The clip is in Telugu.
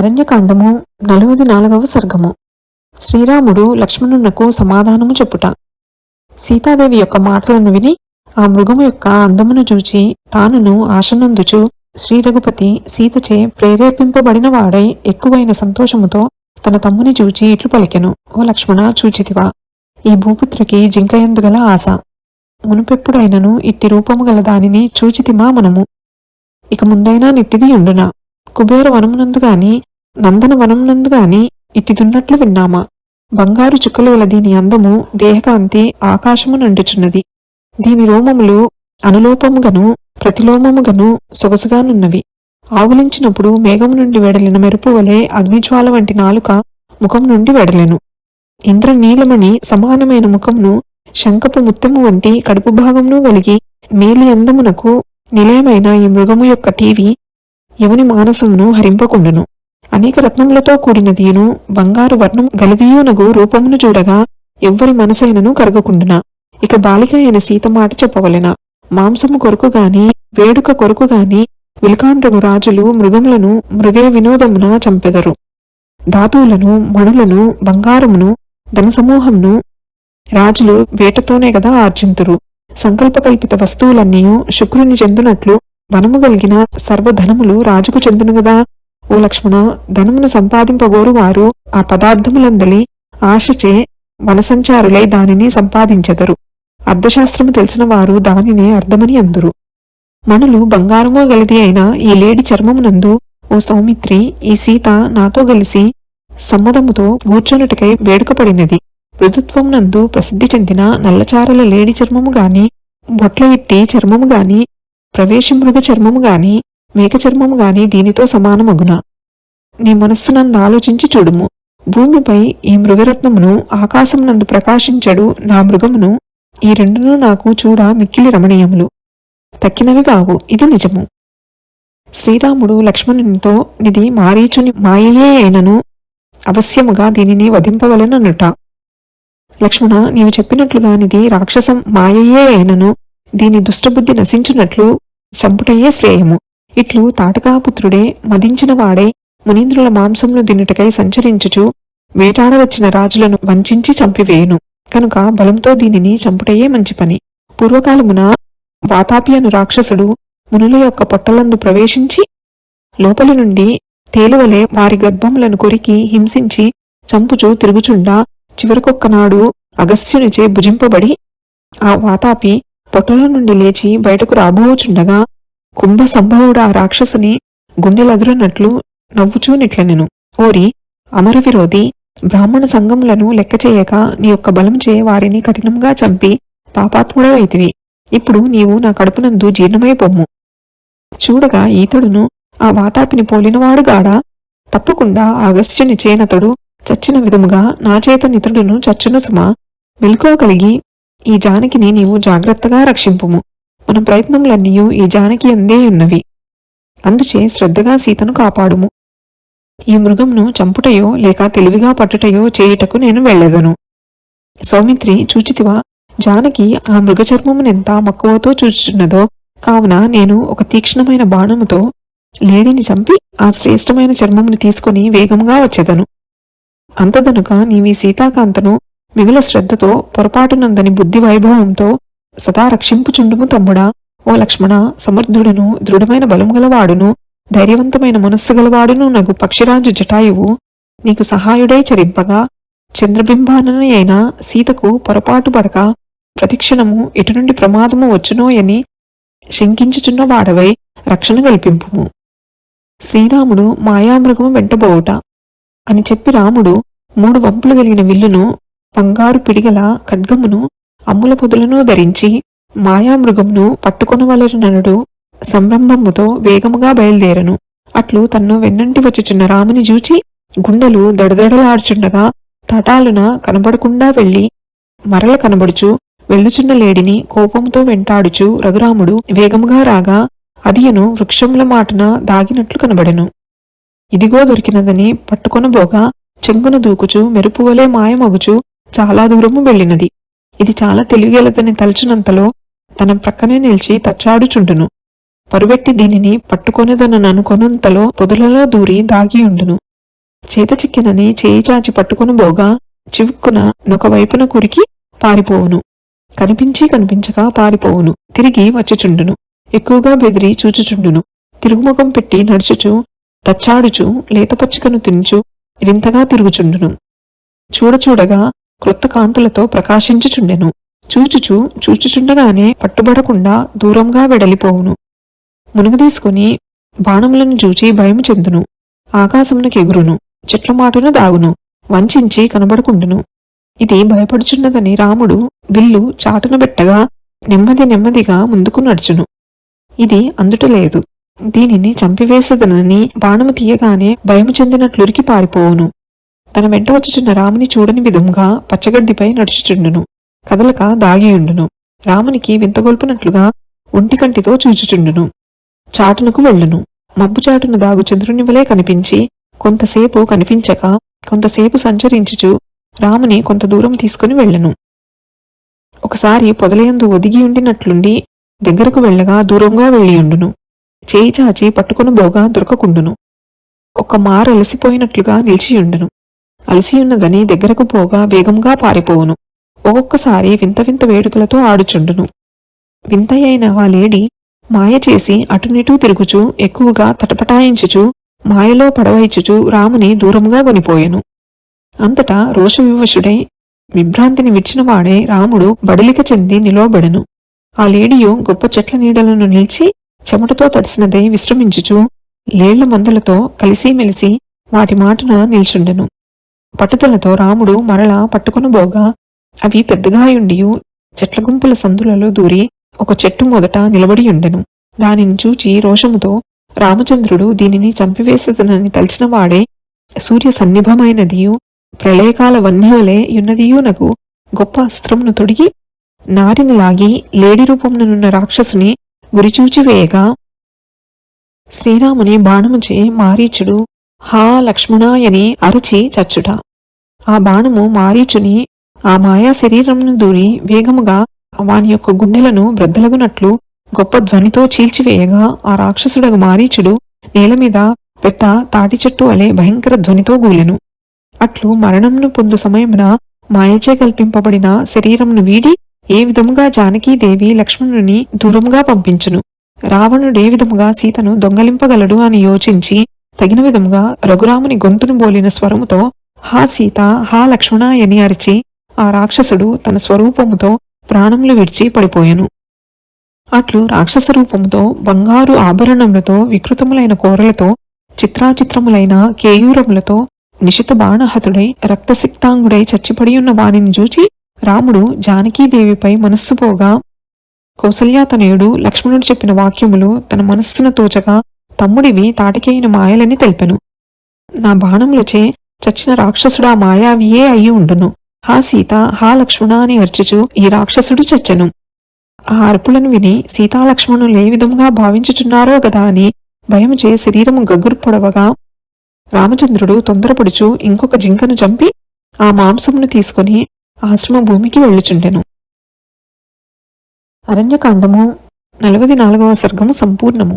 అరణ్యకాండము నలభై నాలుగవ సర్గము. శ్రీరాముడు లక్ష్మణునకు సమాధానము చెప్పుట. సీతాదేవి యొక్క మాటలను విని ఆ మృగము యొక్క అందమును చూచి తానును ఆశనందుచు శ్రీ రఘుపతి సీతచే ప్రేరేపింపబడిన వాడై ఎక్కువైన సంతోషముతో తన తమ్ముని చూచి ఇట్లు పలికెను. ఓ లక్ష్మణ చూచితివా? ఈ భూపుత్రకి జింకయందుగల ఆశ. మునుపెప్పుడైనను ఇట్టి రూపము గల దానిని చూచితిమా మనము? ఇక ముందైనా నిట్టిది ఉండునా? కుబేర వనమునందు గాని నందన వనమునందు గాని ఇట్టిదున్నట్లు విన్నామా? బంగారు చుక్కలు గల దీని అందము దేహకాంతి ఆకాశము నండుచున్నది. దీని రోమములు అనులోపముగను ప్రతిలోమముగను సొగసుగానున్నవి ఆవులించినప్పుడు మేఘము నుండి వెడలిన మెరుపు వలె అగ్నిజ్వాల వంటి నాలుక ముఖం నుండి వెడలెను. ఇంద్రనీలమణి సమానమైన ముఖమును శంఖపు ముత్తము వంటి కడుపు భాగమును కలిగి మేలి అందమునకు నిలయమైన ఈ మృగము యొక్క టీవీ ఎవని మానసమును హరింపకుండును. అనేక రత్నములతో కూడినదియును బంగారు వర్ణం గలదీయునగు రూపమును చూడగా ఎవ్వరి మనసైనను కరగకుండున. ఇక బాలిక అయిన సీత మాట చెప్పవలెన. మాంసము కొరకు గాని వేడుక కొరకు గాని విలకాండ్రగు రాజులు మృగములను మృగే వినోదమున చంపెదరు. ధాతువులను మణులను బంగారమును ధనసమూహమును రాజులు వేటతోనే గదా ఆర్జింతురు. సంకల్పకల్పిత వస్తువులన్నీ శుక్రుని చెందునట్లు వనము కలిగిన సర్వధనములు రాజుకు చెందును గదా. ఓ లక్ష్మణ ధనమును సంపాదింపగోరు వారు ఆ పదార్థములందలి ఆశచే మనసంచారులై దానిని సంపాదించెదరు. అర్థశాస్త్రము తెలిసిన వారు దానినే అర్థమని అందురు. మనులు బంగారమో గలిది అయిన ఈ లేడి చర్మమునందు ఓ సౌమిత్రి ఈ సీత నాతో కలిసి సమ్మతముతో కూర్చొనుటకై వేడుకపడినది. మృదుత్వమునందు ప్రసిద్ధి చెందిన నల్లచారల లేడి చర్మము గాని బొట్ల ఇట్టి చర్మము గాని ప్రవేశమృగ చర్మము గాని మేక చర్మము గాని దీనితో సమానమగున? నీ మనస్సునందు ఆలోచించి చూడుము. భూమిపై ఈ మృగరత్నమును ఆకాశమునందు ప్రకాశించడు నా మృగమును ఈ రెండును నాకు చూడ మిక్కిలి రమణీయములు. తక్కినవి కావు ఇది నిజము. శ్రీరాముడు లక్ష్మణునితో నిది మారీచుని మాయయే అయినను అవశ్యముగా దీనిని వధింపవలెననుట. లక్ష్మణ నీవు చెప్పినట్లుగానిది రాక్షసం మాయయే అయినను దీని దుష్టబుద్ధి నశించినట్లు చంపుటయ్యే శ్రేయము. ఇట్లు తాటకాపుత్రుడే మదించినవాడే మునీంద్రుల మాంసమును దినుటకై సంచరించుచు వేటాడవచ్చిన రాజులను వంచించి చంపివేయును. కనుక బలంతో దీనిని చంపుటయే మంచి పని. పూర్వకాలమున వాతాపి అను రాక్షసుడు మునుల యొక్క పొట్టలందు ప్రవేశించి లోపలి నుండి తేలువలే వారి గర్భములను కొరికి హింసించి చంపుచూ తిరుగుచుండా చివరికొక్కనాడు అగస్త్యునిచే భుజింపబడి ఆ వాతాపి పొట్టల నుండి లేచి బయటకు రాబోచుండగా కుంభ సంభవుడు ఆ రాక్షసుని గుండెలదురన్నట్లు నవ్వుచూ నిట్లనెను. ఓరి అమర విరోధి బ్రాహ్మణ సంఘములను లెక్క చేయక నీ యొక్క బలంచే వారిని కఠినంగా చంపి పాపాత్ముడవైతివి. ఇప్పుడు నీవు నా కడుపునందు జీర్ణమైపోమ్ము చూడగా ఈతడును ఆ వాతాపిని పోలినవాడుగాడా తప్పకుండా అగస్త్యుని చేనతడు చచ్చిన విధముగా నా చేత నితడును చచ్చును సుమా. మెలుకోగలిగి ఈ జానకిని నీవు జాగ్రత్తగా రక్షింపుము. మన ప్రయత్నములన్నీయూ ఈ జానకి అందే ఉన్నవి. అందుచే శ్రద్ధగా సీతను కాపాడుము. ఈ మృగంను చంపుటయో లేక తెలివిగా పట్టుటయో చేయుటకు నేను వెళ్ళెదను. సౌమిత్రి చూచితివా జానకి ఆ మృగచర్మమునెంత మక్కువతో చూచుచున్నదో కావున నేను ఒక తీక్ష్ణమైన బాణముతో లేడిని చంపి ఆ శ్రేష్టమైన చర్మమును తీసుకుని వేగంగా వచ్చేదను. అంతదనుక నీవి సీతాకాంతను మిగుల శ్రద్ధతో పొరపాటునందని బుద్ధి వైభవంతో సదా రక్షింపుచుండుము తమ్ముడా. ఓ లక్ష్మణ సమర్థుడును దృఢమైన బలము గలవాడును ధైర్యవంతమైన మనస్సు గలవాడును నగు పక్షిరాజు జటాయువు. నీకు సహాయుడై చరింపగా. చంద్రబింబానని అయిన సీతకు పొరపాటు పడక. ప్రతిక్షణము ఎటు నుండి ప్రమాదము వచ్చునోయని శంకించుచున్న వాడవై రక్షణ కల్పింపుము. శ్రీరాముడు మాయామృగము వెంటబోవుట. అని చెప్పి రాముడు మూడు వంపులు కలిగిన విల్లును బంగారు పిడిగల ఖడ్గమును అమ్ముల పొదులను ధరించి మాయామృగంను పట్టుకొనవలనడు సంరంభముతో వేగముగా బయలుదేరను. అట్లు తన్ను వెన్నంటి వచ్చుచున్న రాముని చూచి గుండెలు దడదడలాడుచుండగా తటాలున కనబడకుండా వెళ్ళి మరల కనబడుచు వెళ్ళుచున్న లేడిని కోపంతో వెంటాడుచు రఘురాముడు వేగముగా రాగా అదియను వృక్షముల మాటన దాగినట్లు కనబడెను. ఇదిగో దొరికినదని పట్టుకొనబోగా చెంగున దూకుచు మెరుపువలే మాయమగుచు చాలా దూరము వెళ్ళినది. ఇది చాలా తెలివిగలదని తలచినంతలో తన ప్రక్కనే నిలిచి తచ్చాడుచుండును. పరువెట్టి దీనిని పట్టుకొనిదననుకొనంతలో పొదలలో దూరి దాగియుండును చేత చిక్కినని చేయి చాచి పట్టుకుని బోగా చివుక్కున నొకవైపున కురికి పారిపోవును. కనిపించి కనిపించక పారిపోవును. తిరిగి వచ్చిచుండును. ఎక్కువగా బెదిరి చూచుచుండును. తిరుగుముఖం పెట్టి నడుచుచు తచ్చాడుచు లేతపచ్చికను తినుచు వింతగా తిరుగుచుండును. చూడచూడగా క్రొత్త కాంతులతో ప్రకాశించుచుండెను. చూచుచు చూచుచుండగానే పట్టుబడకుండా దూరంగా వెడలిపోవును. మునుగదీసుకుని బాణములను చూచి భయము చెందును. ఆకాశమునకు ఎగురును. చెట్ల మాటున దాగును. వంచించి కనబడుకుండును. ఇది భయపడుచున్నదని రాముడు విల్లు చాటున పెట్టగా నెమ్మది నెమ్మదిగా ముందుకు నడుచును. ఇది అందుటలేదు దీనిని చంపివేసదనని బాణము తీయగానే భయము చెందినట్లురికి పారిపోవును. తన వెంట వచ్చుచున్న రాముని చూడని విధంగా పచ్చగడ్డిపై నడుచుచుండును కదలక దాగియుండును. రామునికి వింతగొల్పునట్లుగా ఒంటికంటితో చూచుచుండును. చాటునకు వెళ్ళును. మబ్బు చాటున దాగు చంద్రుని వలె కనిపించి కొంతసేపు కనిపించక కొంతసేపు సంచరించుచు రాముని కొంత దూరం తీసుకుని వెళ్ళను. ఒకసారి పొదలయందు ఒదిగి ఉండినట్లుండి దగ్గరకు వెళ్ళగా దూరంగా వెళ్ళియుండును. చేయి చాచి పట్టుకుని బోగా దొరకకుండును. ఒక మార అలసిపోయినట్లుగా నిలిచియుండును. అలసియున్నదని దగ్గరకు పోగా వేగంగా పారిపోవును. ఒక్కొక్కసారి వింత వింత వేడుకలతో ఆడుచుండును. వింతయైన ఆ లేడీ మాయ చేసి అటునిటూ తిరుగుచూ ఎక్కువగా తటపటాయించుచు మాయలో పడవైచుచు రాముని దూరంగా కొనిపోయెను. అంతటా రోషవివశుడై విభ్రాంతిని విడిచినవాడే రాముడు బడిలిక చెంది నిలవబడెను. ఆ లేడియు గొప్ప చెట్ల నీడలను నిలిచి చెమటతో తడిసినదై విశ్రమించుచు లేళ్ళ మందలతో కలిసిమెలిసి వాటి మాటున నిల్చుండెను. పట్టుదలతో రాముడు మరలా పట్టుకొనబోగా అవి పెద్దగాయుండియు చెట్ల గుంపుల సందులలో దూరి ఒక చెట్టు మొదట నిలబడియుండెను. దానిని చూచి రోషముతో రామచంద్రుడు దీనిని చంపివేసదనని తలిచినవాడే సూర్య సన్నిభమైనదియు ప్రళయకాల వన్యవలే యున్నదియునకు గొప్ప అస్త్రమును తొడిగి నారిని లాగి లేడి రూపముననున్న రాక్షసుని గురిచూచివేయగా. శ్రీరాముని బాణముచే మారీచుడు హా లక్ష్మణాయని అరచి చచ్చుట. ఆ బాణము మారీచుని ఆ మాయా శరీరంను దూరి వేగముగా వాని యొక్క గుండెలను బ్రద్దలగునట్లు గొప్ప ధ్వనితో చీల్చివేయగా ఆ రాక్షసుడగు మారీచుడు నేలమీద పెద్ద తాటి చెట్టు అలే భయంకర ధ్వనితో గూలెను. అట్లు మరణంను పొందు సమయమున మాయచే కల్పింపబడిన శరీరంను వీడి ఏ విధముగా జానకీదేవి లక్ష్మణుని దూరముగా పంపించును. రావణుడే విధముగా సీతను దొంగలింపగలడు అని యోచించి తగిన విధముగా రఘురాముని గొంతును బోలిన స్వరముతో హా సీత హా లక్ష్మణాయని అరిచి ఆ రాక్షసుడు తన స్వరూపముతో ప్రాణములు విడిచి పడిపోయాను. అట్లు రాక్షస రూపముతో బంగారు ఆభరణములతో వికృతములైన కోరలతో చిత్రాచిత్రములైన కేయూరములతో నిశిత బాణహతుడై రక్తసిక్తాంగుడై చచ్చిపడియున్న వాణిని చూచి రాముడు జానకీదేవిపై మనస్సు పోగా కౌసల్యాతనయుడు లక్ష్మణుడు చెప్పిన వాక్యములు తన మనస్సున తోచగా తమ్ముడివి తాటికైన మాయలని తెలిపెను. నా బాణములచే చచ్చిన రాక్షసుడా మాయావియే అయి ఉండును. హా సీత హా లక్ష్మణ అని అర్చుచు ఈ రాక్షసుడు చచ్చెను. ఆ అరుపులను విని సీతాలక్ష్మణులు ఏ విధంగా భావించుచున్నారో గదా అని భయముచే శరీరము గగ్గురు పొడవగా రామచంద్రుడు తొందరపడుచు ఇంకొక జింకను చంపి ఆ మాంసమును తీసుకుని ఆశ్రమ భూమికి వెళ్ళుచుండెను. అరణ్యకాండము నలభై నాలుగవ సర్గము సంపూర్ణము.